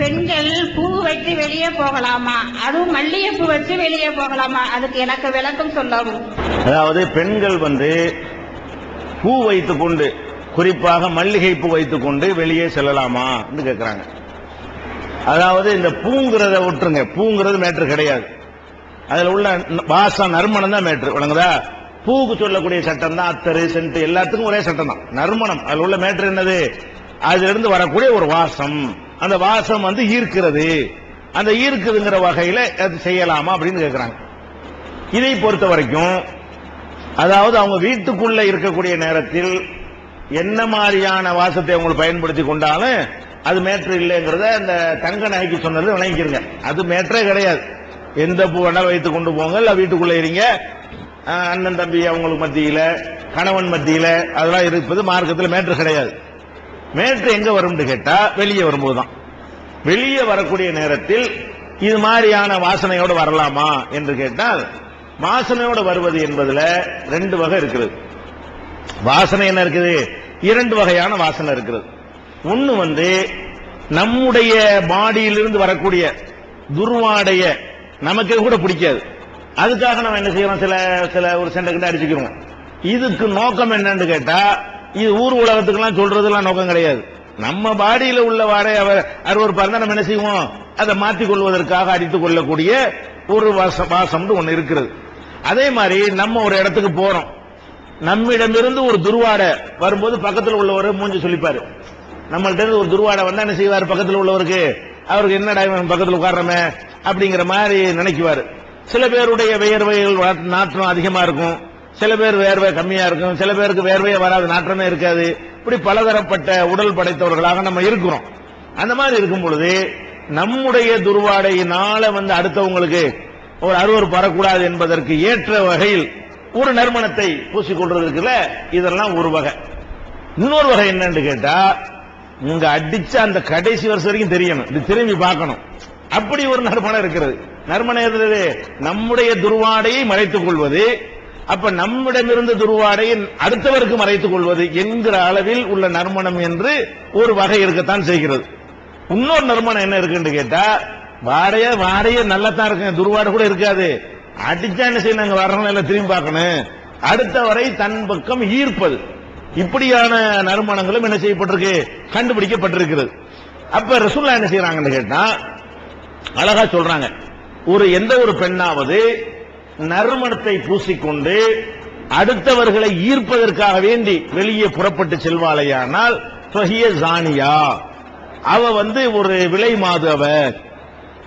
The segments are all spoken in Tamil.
பெண்கள் பூ வைத்து வெளியே போகலாமா? அதுவும் மல்லிகைப்பூ வச்சு வெளியே போகலாமா? அதுக்கு எனக்கு விளக்கம் சொல்லவும். அதாவது பெண்கள் வந்து பூ வைத்துக் கொண்டு குறிப்பாக மல்லிகை பூ வைத்துக் கொண்டு வெளியே செல்லலாமா கேட்கிறாங்க அதாவது இந்த பூங்கிறத விட்டுருங்க. பூங்கிறது மேட்ரு கிடையாது. அதில் உள்ள வாசம் நறுமணம் தான் மேட்ரு. வழங்குதா பூக்கு சொல்லக்கூடிய சட்டம் தான் அத்தரு சென்ட் எல்லாத்துக்கும் ஒரே சட்டம் தான் நறுமணம். அதில் உள்ள மேட்ரு என்னது? அதுல இருந்து வரக்கூடிய ஒரு வாசம். அந்த வாசம் வந்து ஈர்க்கிறது. அந்த ஈர்க்குதுங்கிற வகையில் அது செய்யலாமா அப்படின்னு கேட்குறாங்க இதை பொறுத்த வரைக்கும் அதாவது அவங்க வீட்டுக்குள்ள இருக்கக்கூடிய நேரத்தில் என்ன மாதிரியான வாசத்தை அவங்க பயன்படுத்தி கொண்டாலும் அது மேட்ரு இல்லைங்கிறத அந்த தங்க நாய்க்கு சொன்னது விளங்கிக்கிறங்க அது மேட்ரே கிடையாது. எந்த பூ வேணா வைத்து கொண்டு போங்க இல்லை வீட்டுக்குள்ளே இருங்க. அண்ணன் தம்பி அவங்களுக்கு மத்தியில் கணவன் மத்தியில் அதெல்லாம் இருப்பது மார்க்கத்தில் மேட்ரு கிடையாது. மேட்டு எங்க வரும்னு கேட்டா வெளியே வரும்போது தான் வெளியே வரக்கூடிய நேரத்தில் இது மாதிரியான வாசனையோடு வரலாமா என்று கேட்டால் வாசனையோடு வருவது என்பதுல ரெண்டு வகை இருக்கிறது வாசனை என்ன இருக்குது? இரண்டு வகையான வாசனை இருக்கிறது ஒன்னு வந்து நம்முடைய பாடியிலிருந்து வரக்கூடிய துர்வாடைய நமக்கு கூட பிடிக்காது. அதுக்காக நம்ம என்ன செய்யறோம்? சில சில ஒரு சென்டை கிட்ட அடிச்சுக்கிறோம். இதுக்கு நோக்கம் என்னன்னு கேட்டா இது ஊர் உலகத்துக்கெல்லாம் சொல்றதுலாம் நோக்கம் கிடையாது. நம்ம பாடியில உள்ள வாடை அவர் அறுவர் பார்த்தா நம்ம என்ன செய்வோம்? அதை மாற்றிக் கொள்வதற்காக அடித்துக் கொள்ளக்கூடிய ஒரு வாசம் வாசம்னு ஒன்று இருக்கிறது. அதே மாதிரி நம்ம ஒரு இடத்துக்கு போறோம். நம்மிடமிருந்து ஒரு துர்வாடை வரும்போது பக்கத்தில் உள்ளவர் மூஞ்சி சொல்லிப்பாரு. நம்மள்ட்ட இருந்து ஒரு துர்வாடை வந்தா என்ன செய்வார் பக்கத்தில் உள்ளவருக்கு? அவருக்கு என்னடா பக்கத்தில் உட்காரமே அப்படிங்கிற மாதிரி நினைக்குவாரு. சில பேருடைய வியர்வைகள் நாற்றம் அதிகமா இருக்கும். சில பேர் வேர்வை கம்மியா இருக்கும் சில பேருக்கு வேர்வையே வராது நாற்றமே இருக்காது. இப்படி பலதரப்பட்ட உடல் படைத்தவர்களாக நம்ம இருக்கிறோம். அந்த மாதிரி இருக்கும் பொழுது நம்முடைய துர்வாடையினால வந்து அடுத்தவங்களுக்கு ஒரு அருவர் வரக்கூடாது என்பதற்கு ஏற்ற வகையில் ஒரு நறுமணத்தை பூசிக்கொள்றதுக்குல இதெல்லாம் ஒரு வகை. இன்னொரு வகை என்னன்னு கேட்டா உங்க அடிச்ச அந்த கடைசி வருஷம் வரைக்கும் தெரியணும். இது திரும்பி பார்க்கணும். அப்படி ஒரு நறுமணம் இருக்கிறது. நறுமணம் எது நம்முடைய துர்வாடையை மறைத்துக் கொள்வது அப்ப நம்மிடமிருந்து துருவாடையை அடுத்தவருக்கு மறைத்துக் கொள்வது என்கிற அளவில் உள்ள நறுமணம் என்று ஒரு வகை இருக்கத்தான் செய்கிறது. இன்னொரு நறுமணம் என்ன இருக்குன்னு கேட்டா வாடைய வாடைய நல்லா தான் இருக்கு துர்வாடை கூட இருக்காது. அடிச்சா என்ன செய்யணும் அங்க வரணும் எல்லாம் திரும்பி பார்க்கணும். அடுத்த வரை தன் பக்கம் ஈர்ப்பது. இப்படியான நறுமணங்களும் என்ன செய்யப்பட்டிருக்கு? கண்டுபிடிக்கப்பட்டிருக்கிறது. அப்ப ரசுல்லா என்ன செய்யறாங்கன்னு கேட்டா அழகா சொல்றாங்க. ஒரு எந்த ஒரு பெண்ணாவது நறுமணத்தை பூசிக்கொண்டு அடுத்தவர்களை ஈர்ப்பதற்காக வேண்டி வெளியே புறப்பட்டு செல்வாளையானால் ஃபஹிய ஜானியா. அவ வந்து ஒரு விலை மாது அவ.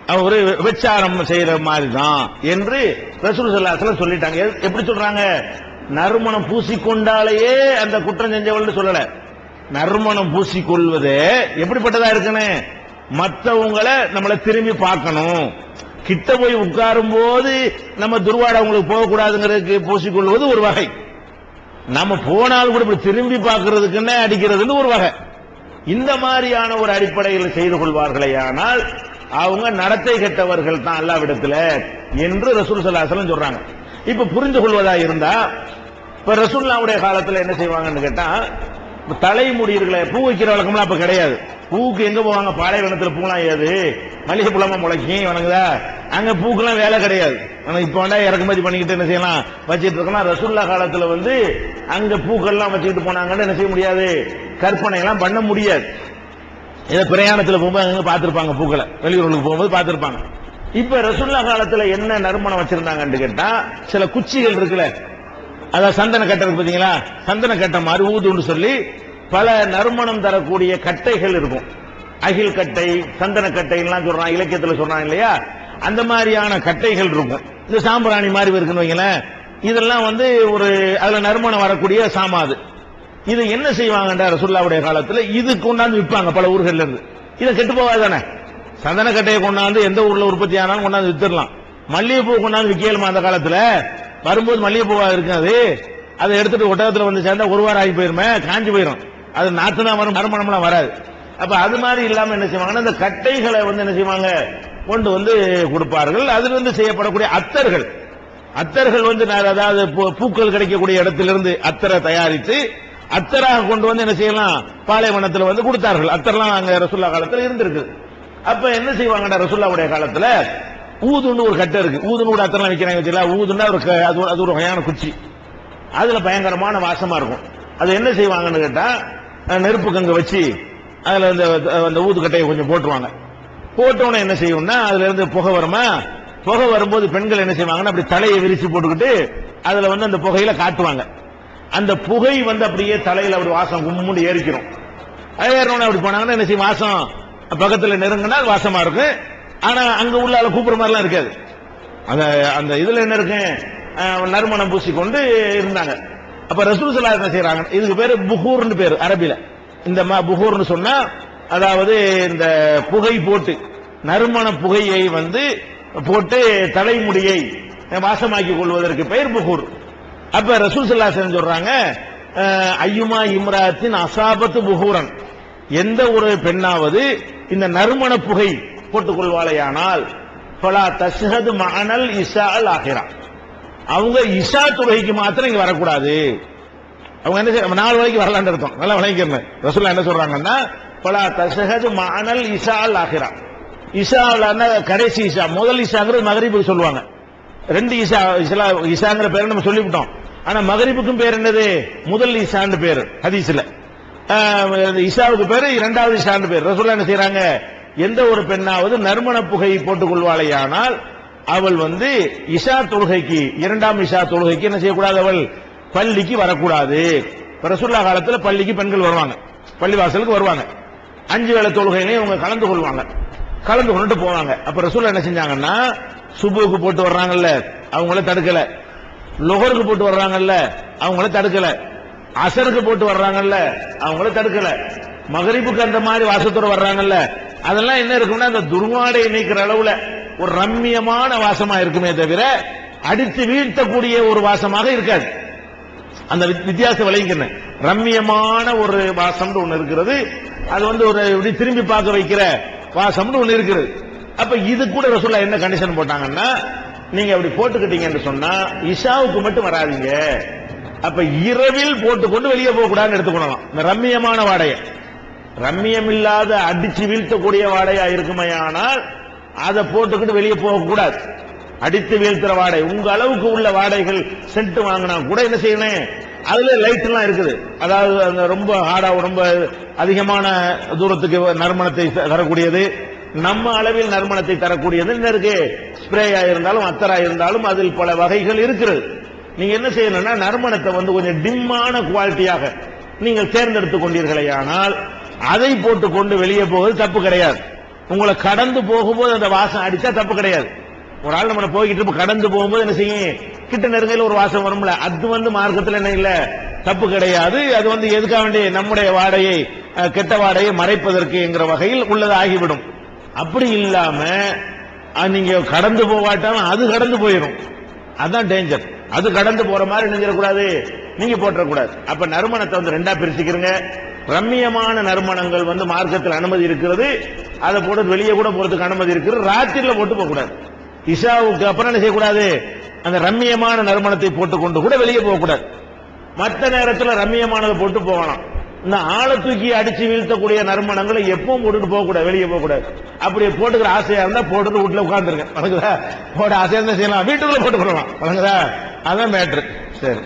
அவ ஒரு விபச்சாரம் செய்யற மாதிரி தான் என்று ரசூல் சல்லாசலம் சொல்லிட்டாங்க. எப்படி சொல்றாங்க? நறுமணம் பூசிக்கொண்டாலேயே அந்த குற்றம் செஞ்சவள்னு சொல்லல. நறுமணம் பூசிக்கொள்வது எப்படிப்பட்டதா இருக்குன்னு மற்றவங்களை நம்மளை திரும்பி பார்க்கணும். கிட்ட போய் உட்காரும் போது நம்ம துர்வாடை அவங்களுக்கு போகக்கூடாதுங்கிறதுக்கு பூசிக்கொள்வது ஒரு வகை. நம்ம போனாலும் கூட இப்படி திரும்பி பார்க்கறதுக்குன்னே அடிக்கிறதுன்னு ஒரு வகை. இந்த மாதிரியான ஒரு அடிப்படையில் செய்து கொள்வார்களே ஆனால் அவங்க நடத்தை கெட்டவர்கள் தான் அல்லாவிடத்தில் என்று ரசூல் சல்லாசலம் சொல்றாங்க. இப்ப புரிந்து கொள்வதா இருந்தா இப்ப ரசூல்லாவுடைய காலத்தில் என்ன செய்வாங்கன்னு கேட்டா இப்ப தலைமுடி இருக்குல்ல பூ வைக்கிற வழக்கம்லாம் அப்ப கிடையாது. பூக்கு எங்க போவாங்க? பாலைவனத்துல பூலாம் ஏது? மளிகை புலமா முளைக்கும். வணங்குதா அங்க பூக்கெல்லாம் வேலை கிடையாது. ஆனா இப்ப வேண்டாம் இறக்குமதி பண்ணிக்கிட்டு என்ன செய்யலாம்? வச்சுட்டு இருக்கலாம் ரசுல்லா காலத்துல வந்து அங்க பூக்கள்லாம் வச்சுக்கிட்டு போனாங்கன்னு என்ன செய்ய முடியாது? கற்பனை எல்லாம் பண்ண முடியாது. இதை பிரயாணத்துல போகும்போது அங்க பார்த்துருப்பாங்க பூக்களை. வெளியூர்களுக்கு போகும்போது பார்த்துருப்பாங்க. இப்ப ரசுல்லா காலத்துல என்ன நறுமணம் வச்சிருந்தாங்கன்னு கேட்டா சில குச்சிகள் இருக்குல்ல? அதான் சந்தன கட்டை இருக்கு பாத்தீங்களா? சந்தன கட்டை மாதிரி ஊதுன்னு சொல்லி பல நறுமணம் தரக்கூடிய கட்டைகள் இருக்கும். அகில் கட்டை சந்தன கட்டை எல்லாம் சொல்றான் இலக்கியத்துல சொல்றான் இல்லையா? அந்த மாதிரியான கட்டைகள் இருக்கும். இந்த சாம்பிராணி மாதிரி இருக்குன்னு வைங்களேன் இதெல்லாம் வந்து ஒரு அதுல நறுமணம் வரக்கூடிய சாமாது இது என்ன செய்வாங்கன்ற ரசுல்லாவுடைய காலத்துல? இது கொண்டாந்து விற்பாங்க பல ஊர்கள்ல இருந்து. இதை கெட்டு போகாதானே சந்தன கட்டையை கொண்டாந்து எந்த ஊர்ல உற்பத்தி ஆனாலும் கொண்டாந்து வித்துடலாம். மல்லிகைப்பூ கொண்டாந்து விற்கலுமா அந்த காலத்துல? வரும்போது மல்லிகைப்பூவா இருக்காது. அதை எடுத்துட்டு ஒட்டகத்துல வந்து சேர்ந்தா ஒரு வாரம் ஆகி போயிருமே காஞ்சி போயிரும். அது நாத்து தான் வரும் மரமணம்லாம் வராது. அப்ப அது மாதிரி இல்லாம என்ன செய்வாங்கன்னா இந்த கட்டைகளை வந்து என்ன செய்வாங்க கொண்டு வந்து கொடுப்பார்கள். அதில் வந்து செய்யப்படக்கூடிய அத்தர்கள். அத்தர்கள் வந்து நான் அதாவது பூ- பூக்கள் கிடைக்கக்கூடிய இடத்திலிருந்து அத்தரை தயாரித்து அத்தராக கொண்டு வந்து என்ன செய்யலாம் பாலைவனத்தில் வந்து கொடுத்தார்கள். அத்தர்லாம் அங்க ரசுல்லா காலத்தில் இருந்திருக்கு. அப்ப என்ன செய்வாங்கடா ரசுல்லாவுடைய காலத்துல? ஊதுன்னு ஒரு கட்டை இருக்கு. ஊதுன்னு கூட அத்தனை வைக்கிறாங்க வச்சுல ஊதுன்னா ஒரு க- அது ஒரு- அது ஒரு வகையான குச்சி. அதுல பயங்கரமான வாசமா இருக்கும். அது என்ன செய்வாங்கன்னு கேட்டா நெருப்பு கங்க வச்சு அதில் அந்த அந்த ஊதுக்கட்டையை கொஞ்சம் போட்டுருவாங்க. போட்டோன்னே என்ன செய்யும்னா அதுல இருந்து புகை வருமா? புகை வரும்போது பெண்கள் என்ன செய்வாங்கன்னா அப்படி தலையை விரிச்சு போட்டுக்கிட்டு அதுல வந்து அந்த புகையில காட்டுவாங்க. அந்த புகை வந்து அப்படியே தலையில அப்படி வாசம் கும்முன்னு ஏறிக்கிறோம் அது ஏறணும் அப்படி போனாங்கன்னா என்ன செய்யும்? வாசம் பக்கத்துல நெருங்கினா வாசமா இருக்கும். ஆனா அங்க உள்ள ஆளை கூப்பிடுற மாதிரிலாம் இருக்காது. அந்த அந்த இதுல என்ன இருக்கு? நறுமணம் பூசிக்கொண்டு இருந்தாங்க. அப்ப ரசூல் சலா என்ன செய்யறாங்க இதுக்கு பேரு புகூர்னு பேரு அரபில. இந்த மா புகூர்னு சொன்னா அதாவது இந்த புகை போட்டு நறுமண புகையை வந்து போட்டு தலைமுடியை வாசமாக்கி கொள்வதற்கு பெயர் புகூர். அப்ப ரசூல் ஸல்லல்லாஹு சொல்றாங்க ஐயுமா இம்ராத்தின் அசாபத்து புகூரன். எந்த ஒரு பெண்ணாவது இந்த நறுமண புகை போட்டுக் கொள்வாளையானால் பலா தஷ்ஹது மகனல் இஷா அல் ஆகிறான் அவங்க இஷா தொழுகைக்கு மாத்திரம் இங்க வரக்கூடாது. அவங்க என்ன செய்ய நாலு வரைக்கும் வரலான்னு அர்த்தம் நல்லா விளங்கிக்கிறேன் ரசூல்லா என்ன சொல்றாங்கன்னா பலா தசகது மணல் இஷா ஆகிறா ஆஹிரா கடைசி இஷா. முதல் இசாங்கிறது மகரிபுக்கு சொல்லுவாங்க. ரெண்டு இசா இஸ்லா இசாங்கிற பேரை நம்ம சொல்லிவிட்டோம். ஆனா மகரிபுக்கும் பேர் என்னது? முதல் இசான்னு பேர் ஹதீஸ்ல. இசாவுக்கு இஷாவுக்கு பேரு இரண்டாவது இசான்னு பேர். ரசூல்லா என்ன செய்யறாங்க எந்த ஒரு பெண்ணாவது நறுமண புகை போட்டுக் கொள்வாளையானால் அவள் வந்து இஷா தொழுகைக்கு இரண்டாம் இஷா தொழுகைக்கு என்ன செய்யக்கூடாது? அவள் பள்ளிக்கு வரக்கூடாது. இப்ப காலத்தில் பள்ளிக்கு பெண்கள் வருவாங்க. பள்ளிவாசலுக்கு வருவாங்க. அஞ்சு வேலை தொழுகையிலையும் இவங்க கலந்து கொள்வாங்க. கலந்து கொண்டுட்டு போவாங்க. அப்ப ரசூல்லா என்ன செஞ்சாங்கன்னா சுபுக்கு போட்டு வர்றாங்கல்ல அவங்கள தடுக்கல. லுகருக்கு போட்டு வர்றாங்கல்ல அவங்கள தடுக்கல. அசருக்கு போட்டு வர்றாங்கல்ல அவங்கள தடுக்கல. மகரிப்புக்கு அந்த மாதிரி வாசத்தோட வர்றாங்கல்ல அதெல்லாம் என்ன இருக்கும்னா அந்த துர்வாடை நீக்கிற அளவுல ஒரு ரம்மியமான வாசமா இருக்குமே தவிர அடித்து வீழ்த்தக்கூடிய ஒரு வாசமாக இருக்காது. அந்த வித்- வித்தியாசம் விளையுங்க ரம்மியமான ஒரு வாசம்னு ஒண்ணு இருக்கிறது. அது வந்து ஒரு இப்படி திரும்பி பார்க்க வைக்கிற வாசம்னு ஒண்ணு இருக்குது. அப்ப இது கூட ரசூல்லா என்ன கண்டிஷன் போட்டாங்கன்னா நீங்க அப்படி போட்டுக்கிட்டீங்கன்னு சொன்னா இஷாவுக்கு மட்டும் வராதீங்க. அப்ப இரவில் போட்டுக்கொண்டு வெளியே போக கூடாதுன்னு எடுத்துக்கணும் இந்த ரம்மியமான வாடகை ரம்மியம் இல்லாத அடிச்சு வீழ்த்தக்கூடிய வாடையா இருக்குமையானால் அதை போட்டுக்கிட்டு வெளியே போகக்கூடாது அடித்து வீழ்த்துற வாடகை உங்க அளவுக்கு உள்ள வாடகைகள் சென்ட் வாங்கினா கூட என்ன செய்யணும்? அதுல லைட் எல்லாம் இருக்குது. அதாவது அந்த ரொம்ப ஹார்டா ரொம்ப அதிகமான தூரத்துக்கு நறுமணத்தை தரக்கூடியது. நம்ம அளவில் நறுமணத்தை தரக்கூடியது என்ன இருக்கு? ஸ்ப்ரேயா இருந்தாலும் அத்தரா இருந்தாலும் அதில் பல வகைகள் இருக்கிறது. நீங்க என்ன செய்யணும்னா நறுமணத்தை வந்து கொஞ்சம் டிம்மான குவாலிட்டியாக நீங்கள் தேர்ந்தெடுத்துக் கொண்டீர்களேயானால் அதை போட்டுக்கொண்டு வெளியே போவது தப்பு கிடையாது. உங்களை கடந்து போகும்போது அந்த வாசம் அடிச்சா தப்பு கிடையாது. ஒரு ஆள் நம்ம போய்கிட்டு இருப்போம், கடந்து போகும்போது என்ன செய்யும்? கிட்ட நெருங்கையில் ஒரு வாசம் வரும்ல அது வந்து மார்க்கத்தில் என்ன இல்லை தப்பு கிடையாது. அது வந்து எதுக்காக வேண்டிய நம்முடைய வாடையை கெட்ட வாடையை மறைப்பதற்கு என்கிற வகையில் உள்ளது ஆகிவிடும் அப்படி இல்லாம நீங்க கடந்து போகாட்டாலும் அது கடந்து போயிடும் அதுதான் டேஞ்சர் அது கடந்து போற மாதிரி நினைச்சிடக்கூடாது நீங்க போட்டக்கூடாது அப்ப நறுமணத்தை வந்து ரெண்டா பிரிச்சுக்கிறீங்க. ரம்மியமான நறுமணங்கள் வந்து மார்க்கத்தில் அனுமதி இருக்கிறது. அதை போட்டு வெளியே கூட போறதுக்கு அனுமதி இருக்கிறது ராத்திரில போட்டு போகக்கூடாது இஷாவுக்கு அப்புறம் என்ன செய்யக்கூடாது? அந்த ரம்மியமான நறுமணத்தை போட்டுக்கொண்டு கூட வெளியே போகக்கூடாது மற்ற நேரத்தில் ரம்மியமானதை போட்டு போகலாம். இந்த ஆளை தூக்கி அடிச்சு வீழ்த்தக்கூடிய நறுமணங்களை எப்பவும் போட்டுட்டு போகக்கூடாது வெளியே போகக்கூடாது அப்படி போட்டுக்கிற ஆசையா இருந்தா போட்டுட்டு வீட்டுல உட்காந்துருக்கேன் வணங்குதா போட ஆசையா இருந்தா செய்யலாம். வீட்டுக்குள்ள போட்டு போடலாம் வணங்குதா அதான் மேட்ரு சரி.